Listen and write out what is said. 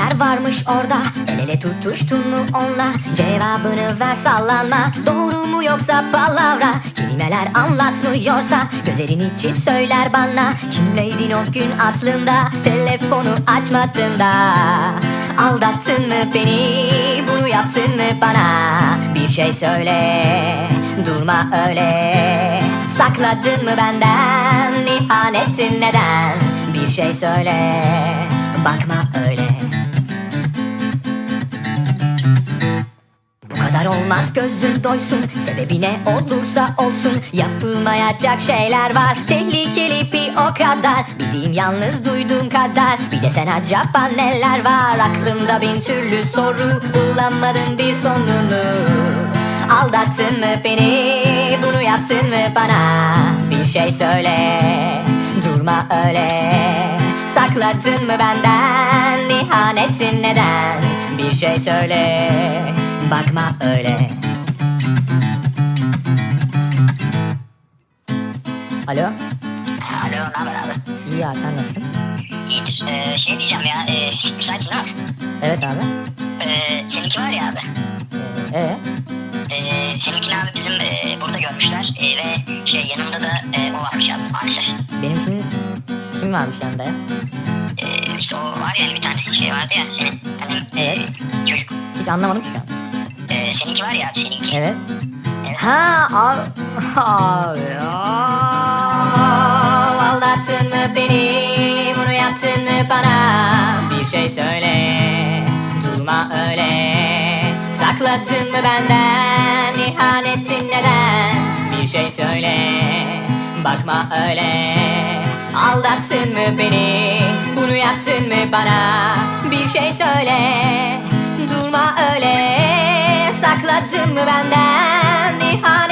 Neler varmış orada? El ele tutuştun mu onunla Cevabını ver sallanma. Doğru mu yoksa palavra? Kelimeler anlatmıyorsa Gözlerin içi söyler bana. Kimleydin o gün aslında? Telefonu açmadın da. Aldattın mı beni? Bunu yaptın mı bana? Bir şey söyle Durma öyle. Sakladın mı benden? İhanetin neden? Bir şey söyle Bakma öyle. Bu kadar olmaz gözün doysun Sebebi ne olursa olsun. Yapılmayacak şeyler var Tehlikeli bir o kadar. Bildiğim yalnız duyduğum kadar Bir de sen acaba neler var? Aklımda bin türlü soru Bulamadım bir sonunu. Aldattın mı beni? Bunu yaptın mı bana? Bir şey söyle Durma öyle Sakladın mı benden İhanetin neden Bir şey söyle Bakma öyle Alo Alo, ne haber abi? İyi abi sen nasılsın? İyidir. Ee, şey diyeceğim ya, e, müsaitin abi. Evet abi Ee, seninki var ya abi. Ee, Ee, seninkini abi bizim e, burada görmüşler. E, ve şey yanımda da e, o varmış abi maalesef. benimkinin kim varmış yanında ya? İşte o var ya hani bir tane şey vardı ya senin. Hani, e, Evet. çocuk. Hiç anlamadım ki şu an Ee, seninki var ya seninki. Evet. Ha abi Abi Aldattın mı beni Bunu yaptın mı bana Bir şey söyle Durma öyle Sakladın mı benden İhanetin neden Bir şey söyle Bakma öyle Aldattın mı beni Bunu yaptın mı bana? Bir şey söyle. Durma öyle. Sakladın mı benden? İhanetin